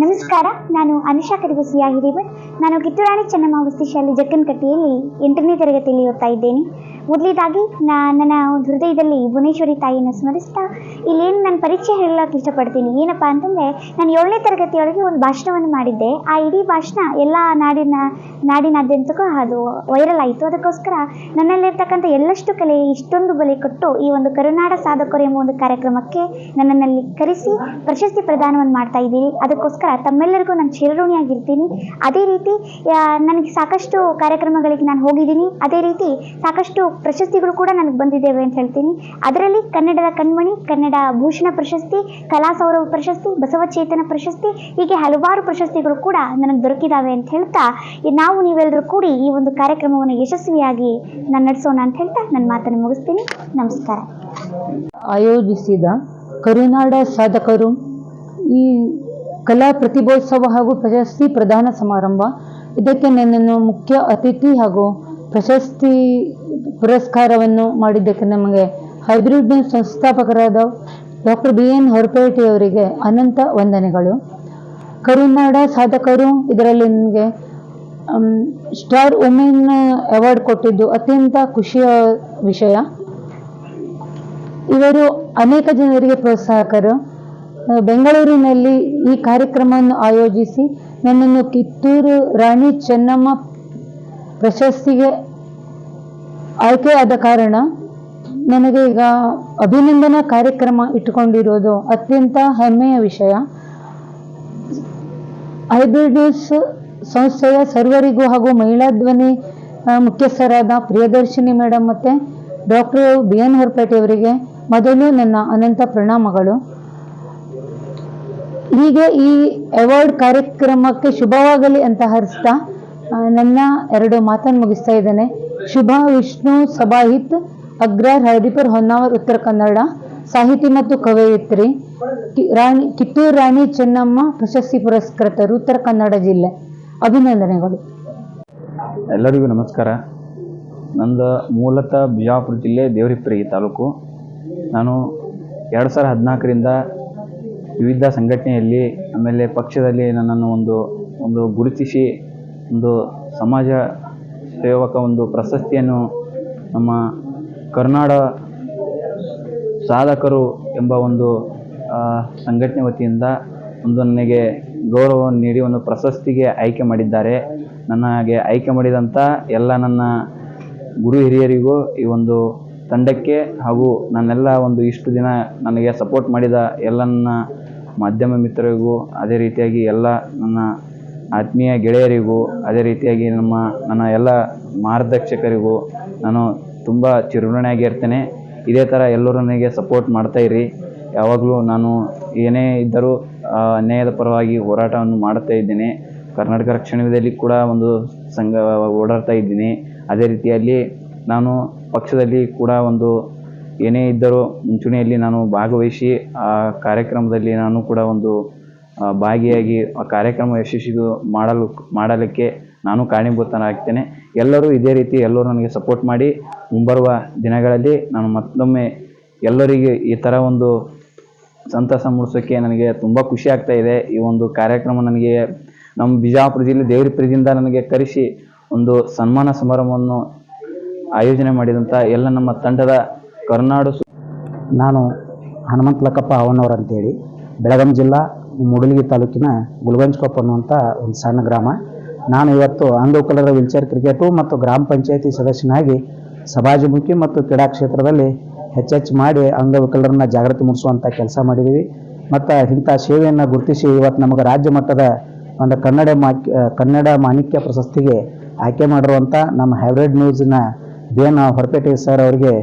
ನಮಸ್ಕಾರ, ನಾನು ಅನುಷಾ ಕರಿಬಸಿಯ ಹಿರಿಭಟ್ ನಾನು ಕಿತ್ತೂರಾಣಿ ಚೆನ್ನಮ್ಮ ವಸ್ತಿ ಶಾಲೆ ಜಕ್ಕನಕಟ್ಟೆಯಲ್ಲಿ ಎಂಟನೇ ತರಗತಿಯಲ್ಲಿ ಓದ್ತಾ ಇದ್ದೇನೆ. ಮೊದಲಿದಾಗಿ ನಾ, ನನ್ನ ಹೃದಯದಲ್ಲಿ ಭುವನೇಶ್ವರಿ ತಾಯಿಯನ್ನು ಸ್ಮರಿಸ್ತಾ ಇಲ್ಲೇನು ನಾನು ಪರಿಚಯ ಹೇಳಕ್ಕೆ ಇಷ್ಟಪಡ್ತೀನಿ. ಏನಪ್ಪ ಅಂತಂದರೆ, ನಾನು ಏಳನೇ ತರಗತಿಯೊಳಗೆ ಒಂದು ಭಾಷಣವನ್ನು ಮಾಡಿದ್ದೆ. ಆ ಇಡೀ ಭಾಷಣ ಎಲ್ಲ ನಾಡಿನ, ನಾಡಿನಾದ್ಯಂತಕ್ಕೂ ಅದು ವೈರಲ್ ಆಯಿತು. ಅದಕ್ಕೋಸ್ಕರ ನನ್ನಲ್ಲಿರ್ತಕ್ಕಂಥ ಎಲ್ಲಷ್ಟು ಕಲೆ, ಇಷ್ಟೊಂದು ಬೆಲೆ ಕೊಟ್ಟು ಈ ಒಂದು ಕರುನಾಡ ಸಾಧಕರು ಎಂಬ ಒಂದು ಕಾರ್ಯಕ್ರಮಕ್ಕೆ ನನ್ನನ್ನಲ್ಲಿ ಕರೆಸಿ ಪ್ರಶಸ್ತಿ ಪ್ರದಾನವನ್ನು ಮಾಡ್ತಾ ಇದ್ದೀನಿ. ಅದಕ್ಕೋಸ್ಕರ ತಮ್ಮೆಲ್ಲರಿಗೂ ನಾನು ಚಿರಋಣಿಯಾಗಿರ್ತೀನಿ. ಅದೇ ರೀತಿ ನನಗೆ ಸಾಕಷ್ಟು ಕಾರ್ಯಕ್ರಮಗಳಿಗೆ ನಾನು ಹೋಗಿದ್ದೀನಿ. ಅದೇ ರೀತಿ, ಸಾಕಷ್ಟು ಪ್ರಶಸ್ತಿಗಳು ಕೂಡ ನನಗೆ ಬಂದಿದ್ದೇವೆ ಅಂತ ಹೇಳ್ತೀನಿ. ಅದರಲ್ಲಿ ಕನ್ನಡದ ಕಣ್ಮಣಿ, ಕನ್ನಡ ಭೂಷಣ ಪ್ರಶಸ್ತಿ, ಕಲಾ ಸೌರಭ ಪ್ರಶಸ್ತಿ ಬಸವಚೇತನ ಪ್ರಶಸ್ತಿ, ಹೀಗೆ ಹಲವಾರು ಪ್ರಶಸ್ತಿಗಳು ಕೂಡ ನನಗೆ ದೊರಕಿದಾವೆ ಅಂತ ಹೇಳ್ತಾ ನಾವು ನೀವೆಲ್ಲರೂ ಕೂಡಿ ಈ ಒಂದು ಕಾರ್ಯಕ್ರಮವನ್ನು ಯಶಸ್ವಿಯಾಗಿ ನಾನು ನಡೆಸೋಣ ಅಂತ ಹೇಳ್ತಾ ನನ್ನ ಮಾತನ್ನು ಮುಗಿಸ್ತೀನಿ. ನಮಸ್ಕಾರ. ಆಯೋಜಿಸಿದ ಕರುನಾಡ ಸಾಧಕರು ಈ ಕಲಾ ಪ್ರತಿಭೋತ್ಸವ ಹಾಗೂ ಪ್ರಶಸ್ತಿ ಪ್ರದಾನ ಸಮಾರಂಭ. ಇದಕ್ಕೆ ನನ್ನನ್ನು ಮುಖ್ಯ ಅತಿಥಿ ಹಾಗೂ ಪ್ರಶಸ್ತಿ ಪುರಸ್ಕಾರವನ್ನು ಮಾಡಿದ್ದಕ್ಕೆ ನಮಗೆ ಹೈಬ್ರಿಡ್ ಸಂಸ್ಥಾಪಕರಾದ ಡಾಕ್ಟರ್ ಬಿ ಎನ್ ಹೊರಪೇಟೆಯವರಿಗೆ ಅನಂತ ವಂದನೆಗಳು. ಕರುನಾಡ ಸಾಧಕರು ಇದರಲ್ಲಿ ನನಗೆ ಸ್ಟಾರ್ ವುಮೆನ್ ಅವಾರ್ಡ್ ಕೊಟ್ಟಿದ್ದು ಅತ್ಯಂತ ಖುಷಿಯ ವಿಷಯ. ಇವರು ಅನೇಕ ಜನರಿಗೆ ಪ್ರೋತ್ಸಾಹಕರು. ಬೆಂಗಳೂರಿನಲ್ಲಿ ಈ ಕಾರ್ಯಕ್ರಮವನ್ನು ಆಯೋಜಿಸಿ ನನ್ನನ್ನು ಕಿತ್ತೂರು ರಾಣಿ ಚೆನ್ನಮ್ಮ ಪ್ರಶಸ್ತಿಗೆ ಆಯ್ಕೆಯಾದ ಕಾರಣ ನನಗೆ ಈಗ ಅಭಿನಂದನಾ ಕಾರ್ಯಕ್ರಮ ಇಟ್ಟುಕೊಂಡಿರೋದು ಅತ್ಯಂತ ಹೆಮ್ಮೆಯ ವಿಷಯ. ಹೈಬ್ರಿಡ್ ಸಂಸ್ಥೆಯ ಸರ್ವರಿಗೂ ಹಾಗೂ ಮಹಿಳಾ ಧ್ವನಿ ಮುಖ್ಯಸ್ಥರಾದ ಪ್ರಿಯದರ್ಶಿನಿ ಮೇಡಮ್ ಮತ್ತು ಡಾಕ್ಟರ್ ಬಿ ಎನ್ ಹೊರಪೇಟೆಯವರಿಗೆ ಮೊದಲು ನನ್ನ ಅನಂತ ಪ್ರಣಾಮಗಳು. ಹೀಗೆ ಈ ಅವಾರ್ಡ್ ಕಾರ್ಯಕ್ರಮಕ್ಕೆ ಶುಭವಾಗಲಿ ಅಂತ ಹರಿಸ್ತಾ ನನ್ನ ಎರಡು ಮಾತನ್ನು ಮುಗಿಸ್ತಾ ಇದ್ದೇನೆ. ಶುಭ, ವಿಷ್ಣು, ಸಭಾಹಿತ್ ಅಗ್ರಾರ್ ಹರಿಪುರ್ ಹೊನ್ನಾವರ್, ಉತ್ತರ ಕನ್ನಡ, ಸಾಹಿತಿ ಮತ್ತು ಕವಯಿತ್ರಿ ರಾಣಿ, ಕಿತ್ತೂರು ರಾಣಿ ಚೆನ್ನಮ್ಮ, ಪ್ರಶಸ್ತಿ ಪುರಸ್ಕೃತರು, ಉತ್ತರ ಕನ್ನಡ ಜಿಲ್ಲೆ. ಅಭಿನಂದನೆಗಳು. ಎಲ್ಲರಿಗೂ ನಮಸ್ಕಾರ. ನಂದು ಮೂಲತಃ ಬಿಜಾಪುರ ಜಿಲ್ಲೆ ದೇವರಿಪ್ರಿ ತಾಲೂಕು. ನಾನು ಎರಡು ಸಾವಿರದ ಹದಿನಾಲ್ಕರಿಂದ ವಿವಿಧ ಸಂಘಟನೆಯಲ್ಲಿ ಆಮೇಲೆ ಪಕ್ಷದಲ್ಲಿ ನನ್ನನ್ನು ಒಂದು ಒಂದು ಗುರುತಿಸಿ, ಒಂದು ಸಮಾಜ ಸೇವಕ ಒಂದು ಪ್ರಶಸ್ತಿಯನ್ನು ನಮ್ಮ ಕರ್ನಾಡ ಸಾಧಕರು ಎಂಬ ಒಂದು ಸಂಘಟನೆ ವತಿಯಿಂದ ಒಂದು ನನಗೆ ಗೌರವವನ್ನು ನೀಡಿ ಒಂದು ಪ್ರಶಸ್ತಿಗೆ ಆಯ್ಕೆ ಮಾಡಿದ್ದಾರೆ. ನನಗೆ ಆಯ್ಕೆ ಮಾಡಿದಂಥ ಎಲ್ಲ ನನ್ನ ಗುರು ಹಿರಿಯರಿಗೂ ಈ ಒಂದು ತಂಡಕ್ಕೆ ಹಾಗೂ ನನ್ನೆಲ್ಲ ಒಂದು ಇಷ್ಟು ದಿನ ನನಗೆ ಸಪೋರ್ಟ್ ಮಾಡಿದ ಎಲ್ಲ ನನ್ನ ಮಾಧ್ಯಮ ಮಿತ್ರರಿಗೂ, ಅದೇ ರೀತಿಯಾಗಿ ಎಲ್ಲ ನನ್ನ ಆತ್ಮೀಯ ಗೆಳೆಯರಿಗೂ, ಅದೇ ರೀತಿಯಾಗಿ ನಮ್ಮ, ನನ್ನ ಎಲ್ಲ ಮಾರ್ಗದರ್ಶಕರಿಗೂ ನಾನು ತುಂಬ ಇರ್ತೇನೆ. ಇದೇ ಥರ ಎಲ್ಲರೂ ನನಗೆ ಸಪೋರ್ಟ್ ಮಾಡ್ತಾಯಿರಿ ಯಾವಾಗಲೂ ನಾನು ಏನೇ ಇದ್ದರೂ ಅನ್ಯಾಯದ ಪರವಾಗಿ ಹೋರಾಟವನ್ನು ಮಾಡ್ತಾ ಇದ್ದೇನೆ. ಕರ್ನಾಟಕ ರಕ್ಷಣಾ ಕೂಡ ಒಂದು ಸಂಘ ಓಡಾಡ್ತಾ ಇದ್ದೀನಿ. ಅದೇ ರೀತಿಯಲ್ಲಿ ನಾನು ಪಕ್ಷದಲ್ಲಿ ಕೂಡ ಒಂದು ಏನೇ ಇದ್ದರೂ ಮುಂಚೂಣಿಯಲ್ಲಿ ನಾನು ಭಾಗವಹಿಸಿ, ಆ ಕಾರ್ಯಕ್ರಮದಲ್ಲಿ ನಾನು ಕೂಡ ಒಂದು ಭಾಗಿಯಾಗಿ ಆ ಕಾರ್ಯಕ್ರಮ ಯಶಸ್ವಿ ಮಾಡಲು, ಮಾಡಲಿಕ್ಕೆ ನಾನು ಕಾರಣೀಭೂತನಾಗ್ತೇನೆ. ಎಲ್ಲರೂ ಇದೇ ರೀತಿ ಎಲ್ಲರೂ ನನಗೆ ಸಪೋರ್ಟ್ ಮಾಡಿ, ಮುಂಬರುವ ದಿನಗಳಲ್ಲಿ ನಾನು ಮತ್ತೊಮ್ಮೆ ಎಲ್ಲರಿಗೆ ಈ ಥರ ಒಂದು ಸಂತಸ ಮೂಡಿಸೋಕ್ಕೆ ನನಗೆ ತುಂಬ ಖುಷಿ ಆಗ್ತಾ ಇದೆ. ಈ ಒಂದು ಕಾರ್ಯಕ್ರಮ ನನಗೆ ನಮ್ಮ ಬಿಜಾಪುರ ಜಿಲ್ಲೆ ದೇವರಿಪುರದಿಂದ ನನಗೆ ಕರೆಸಿ ಒಂದು ಸನ್ಮಾನ ಸಮಾರಂಭವನ್ನು ಆಯೋಜನೆ ಮಾಡಿದಂಥ ಎಲ್ಲ ನಮ್ಮ ತಂಡದ ಕರ್ನಾಡು ನಾನು ಹನುಮಂತ ಲಕ್ಕಪ್ಪ ಅವನವ್ರು ಅಂತೇಳಿ. ಬೆಳಗಾಂ ಜಿಲ್ಲಾ, ಮೂಡಲಗಿ ತಾಲೂಕಿನ ಗುಲ್ಗಂಜ್ಕೊಪ್ಪ ಅನ್ನುವಂಥ ಒಂದು ಸಣ್ಣ ಗ್ರಾಮ. ನಾನು ಇವತ್ತು ಅಂಗವಿಕಲರ ವಿಲ್ಚೇರ್ ಕ್ರಿಕೆಟು ಮತ್ತು ಗ್ರಾಮ ಪಂಚಾಯತಿ ಸದಸ್ಯನಾಗಿ ಸಮಾಜಮುಖಿ ಮತ್ತು ಕ್ರೀಡಾ ಕ್ಷೇತ್ರದಲ್ಲಿ ಹೆಚ್ಚೆಚ್ಚು ಮಾಡಿ ಅಂಗವಿಕಲರನ್ನ ಜಾಗೃತಿ ಮೂಡಿಸುವಂಥ ಕೆಲಸ ಮಾಡಿದ್ದೀವಿ ಮತ್ತು ಇಂಥ ಸೇವೆಯನ್ನು ಗುರುತಿಸಿ ಇವತ್ತು ನಮಗೆ ರಾಜ್ಯ ಮಟ್ಟದ ಒಂದು ಕನ್ನಡ ಕನ್ನಡ ಮಾಣಿಕ್ಯ ಪ್ರಶಸ್ತಿಗೆ ಆಯ್ಕೆ ಮಾಡಿರುವಂಥ ನಮ್ಮ ಹೈಬ್ರಿಡ್ ನ್ಯೂಸ್ನ ಬಿ ಎನ್ ಹೊರಪೇಟೆ ಸರ್ ಅವರಿಗೆ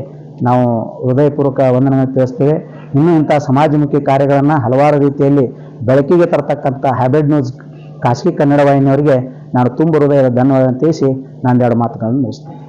ನಾವು ಹೃದಯಪೂರ್ವಕ ವಂದನೆಯನ್ನು ತಿಳಿಸ್ತೇವೆ. ಇನ್ನೂ ಇಂಥ ಸಮಾಜಮುಖಿ ಕಾರ್ಯಗಳನ್ನು ಹಲವಾರು ರೀತಿಯಲ್ಲಿ ಬೆಳಕಿಗೆ ತರತಕ್ಕಂಥ ಹ್ಯಾಬಿಡ್ ನ್ಯೂಸ್ ಖಾಸಗಿ ಕನ್ನಡ ವಾಹಿನಿಯವರಿಗೆ ನಾನು ತುಂಬ ಹೃದಯದ ಧನ್ಯವಾದ ತಿಳಿಸಿ ನಾನು ಎರಡು ಮಾತುಗಳನ್ನು ಮುಗಿಸ್ತೇನೆ.